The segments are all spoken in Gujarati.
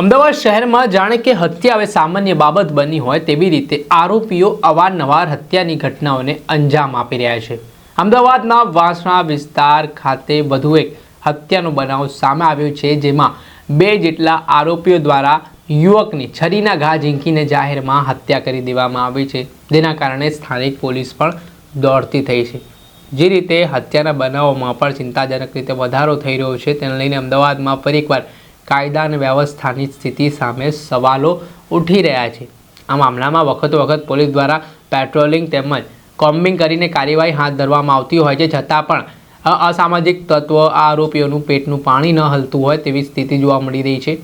અમદાવાદ શહેરમાં જાણે કે હત્યા હવે સામાન્ય બાબત બની હોય તેવી રીતે આરોપીઓ અવારનવાર હત્યાની ઘટનાઓને અંજામ આપી રહ્યા છે. અમદાવાદના વાંસણા વિસ્તાર ખાતે વધુ એક હત્યાનો બનાવ સામે આવ્યો છે, જેમાં બે જેટલા આરોપીઓ દ્વારા યુવકની છરીના ઘા ઝીંકીને જાહેરમાં હત્યા કરી દેવામાં આવી છે. જેના કારણે સ્થાનિક પોલીસ પણ દોડતી થઈ છે. જે રીતે હત્યાના બનાવોમાં પણ ચિંતાજનક રીતે વધારો થઈ રહ્યો છે, તેને લઈને અમદાવાદમાં ફરી એકવાર કાયદા અને વ્યવસ્થાની સ્થિતિ સામે સવાલો ઉઠી રહ્યા છે. આ મામલામાં વખતો વખત પોલીસ દ્વારા પેટ્રોલિંગ તેમજ કોમ્બિંગ કરીને કાર્યવાહી હાથ ધરવામાં આવતી હોય છે, છતાં પણ અસામાજિક તત્વો આ આરોપીઓનું પેટનું પાણી ન હલતું હોય તેવી સ્થિતિ જોવા મળી રહી છે.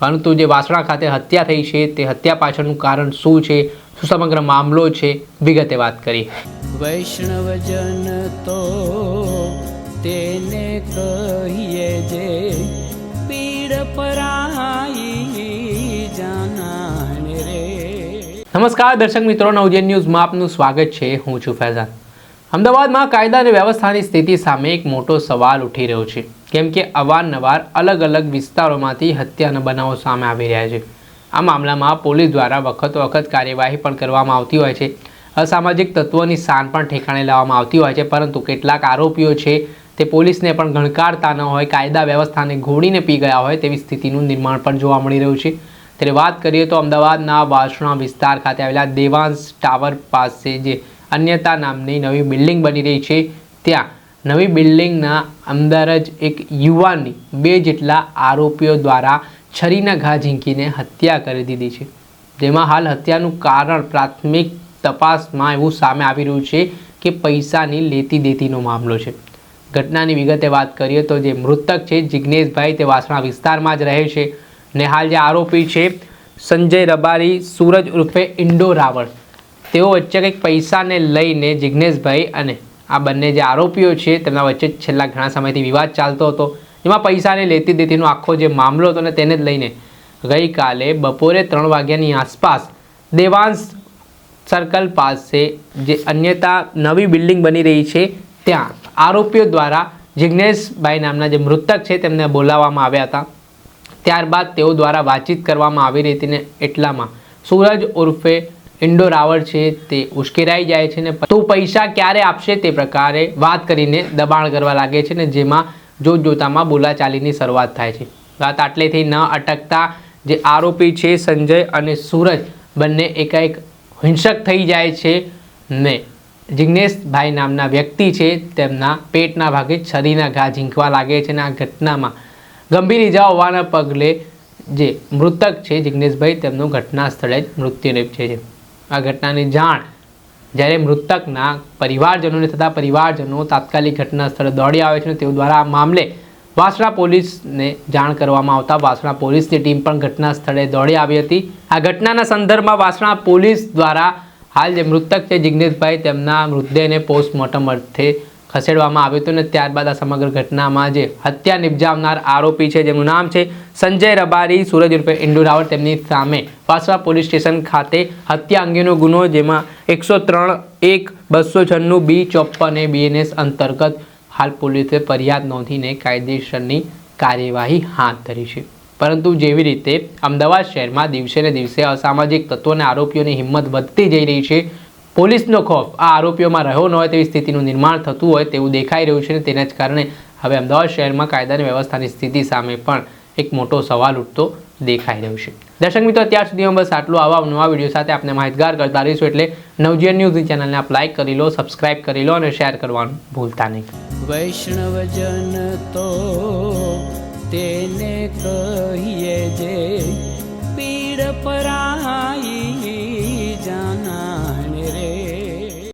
પરંતુ જે વાસણા ખાતે હત્યા થઈ છે, તે હત્યા પાછળનું કારણ શું છે, શું સમગ્ર મામલો છે, વિગતે વાત કરી વૈષ્ણવજન તો તેને કહીએ જે નમસ્કાર દર્શક મિત્રો નવજન ન્યૂઝમાં આપનું સ્વાગત છે. હું છું ફૈઝાન. અમદાવાદમાં કાયદા અને વ્યવસ્થાની સ્થિતિ સામે એક મોટો સવાલ ઉઠી રહ્યો છે. કેમ કે અવારનવાર અલગ અલગ વિસ્તારોમાંથી હત્યાના બનાવો સામે આવી રહ્યા છે. આ મામલામાં પોલીસ દ્વારા વખતો વખત કાર્યવાહી પણ કરવામાં આવતી હોય છે. અસામાજિક તત્વોની શાન પણ ઠેકાણે લાવવામાં આવતી હોય છે, પરંતુ કેટલાક આરોપીઓ છે તે પોલીસને પણ ગણકારતા ન હોય, કાયદા વ્યવસ્થાને ઘોડીને પી ગયા હોય તેવી સ્થિતિનું નિર્માણ પણ જોવા મળી રહ્યું છે. ત્યારે વાત કરીએ તો અમદાવાદના વાસણા વિસ્તાર ખાતે આવેલા દેવાંશ ટાવર પાસે જે અન્યતા નામની નવી બિલ્ડિંગ બની રહી છે, ત્યાં નવી બિલ્ડિંગના અંદર જ એક યુવાનની બે જેટલા આરોપીઓ દ્વારા છરીના ઘા ઝીંકીને હત્યા કરી દીધી છે. જેમાં હાલ હત્યાનું કારણ પ્રાથમિક તપાસમાં એવું સામે આવી રહ્યું છે કે પૈસાની લેતી દેતીનો મામલો છે. ઘટનાની વિગતે વાત કરીએ તો જે મૃતક છે જિજ્ઞેશભાઈ તે વાસણા વિસ્તારમાં જ રહે છે. ને હાલ જે આરોપી છે, સંજય રબારી, સૂરજ ઉર્ફે ઇન્ડો રાવળ. તેઓ વચ્ચે કંઈક પૈસાને લઈને જિજ્ઞેશભાઈ અને આ બંને જે આરોપીઓ છે, તેમના વચ્ચે છેલ્લા ઘણા સમયથી વિવાદ ચાલતો હતો. એમાં પૈસાને લેતી દેતીનો આખો જે મામલો હતો ને તેને જ લઈને ગઈકાલે બપોરે ત્રણ વાગ્યાની આસપાસ દેવાંશ સર્કલ પાસે જે અન્યતા નવી બિલ્ડિંગ બની રહી છે, ત્યાં આરોપીઓ દ્વારા જિજ્ઞેશભાઈ નામના જે મૃતક છે, તેમને બોલાવવામાં આવ્યા હતા. ત્યારબાદ તેઓ દ્વારા વાતચીત કરવામાં આવી રહી ને એટલામાં સૂરજ ઉર્ફે ઇન્ડો રાવળ છે તે ઉશ્કેરાઈ જાય છે ને તું પૈસા ક્યારે આપશે તે પ્રકારે વાત કરીને દબાણ કરવા લાગે છે ને જેમાં જોત જોતામાં બોલાચાલીની શરૂઆત થાય છે. વાત આટલેથી ન અટકતા જે આરોપી છે સંજય અને સૂરજ બંને એકાએક હિંસક થઈ જાય છે ને જિજ્ઞેશભાઈ નામના વ્યક્તિ છે તેમના પેટના ભાગે છરીના ઘા ઝીંકવા લાગે છે અને આ ઘટનામાં ગંભીર ઇજા હોવાના પગલે જે મૃતક છે જિજ્ઞેશભાઈ તેમનું ઘટના સ્થળે જ મૃત્યુ નિપજે છે. આ ઘટનાની જાણ જ્યારે મૃતકના પરિવારજનોને થતાં પરિવારજનો તાત્કાલિક ઘટના સ્થળે દોડી આવે છે તેઓ દ્વારા આ મામલે વાસણા પોલીસને જાણ કરવામાં આવતા વાસણા પોલીસની ટીમ પણ ઘટના સ્થળે દોડી આવી હતી. આ ઘટનાના સંદર્ભમાં વાસણા પોલીસ દ્વારા હાલ જે મૃતક છે જિજ્ઞેશભાઈ તેમના મૃતદેહને પોસ્ટમોર્ટમ અર્થે ખસેડવામાં આવ્યો હતો અને ત્યારબાદ આ સમગ્ર ઘટનામાં જે હત્યા નિપજાવનાર આરોપી છે જેનું નામ છે સંજય રબારી સુરજ ઉર્ફે ઇન્ડુ રાવળ તેમની સામે વાસવા પોલીસ સ્ટેશન ખાતે હત્યા અંગેનો ગુનો, જેમાં એકસો ત્રણ એક, બસો છન્નું, બી, ચોપ્પન એ બીએનએસ અંતર્ગત હાલ પોલીસે ફરિયાદ નોંધીને કાયદેસરની કાર્યવાહી હાથ ધરી છે. પરંતુ જેવી રીતે અમદાવાદ શહેરમાં દિવસે ને દિવસે અસામાજિક તત્વોને આરોપીઓની હિંમત વધતી જઈ રહી છે પોલીસનો ખોફ. આ આરોપીઓમાં રહ્યો ન હોય તેવી સ્થિતિનું નિર્માણ થતું હોય તેવું દેખાઈ રહ્યું છે અને તેના જ કારણે હવે અમદાવાદ શહેરમાં કાયદાની વ્યવસ્થાની સ્થિતિ સામે પણ એક મોટો સવાલ ઉઠતો દેખાઈ રહ્યો છે. દર્શક મિત્રો, અત્યાર સુધીમાં બસ આટલું આવા નવા વીડિયો સાથે આપણે માહિતગાર કરતા રહીશું એટલે નવજીવન ન્યૂઝની ચેનલને આપ લાઇક કરી લો સબસ્ક્રાઇબ કરી લો અને શેર કરવાનું ભૂલતા નહીં. વૈષ્ણવજન તો તેને કહીએ જે પીડ પરાઈ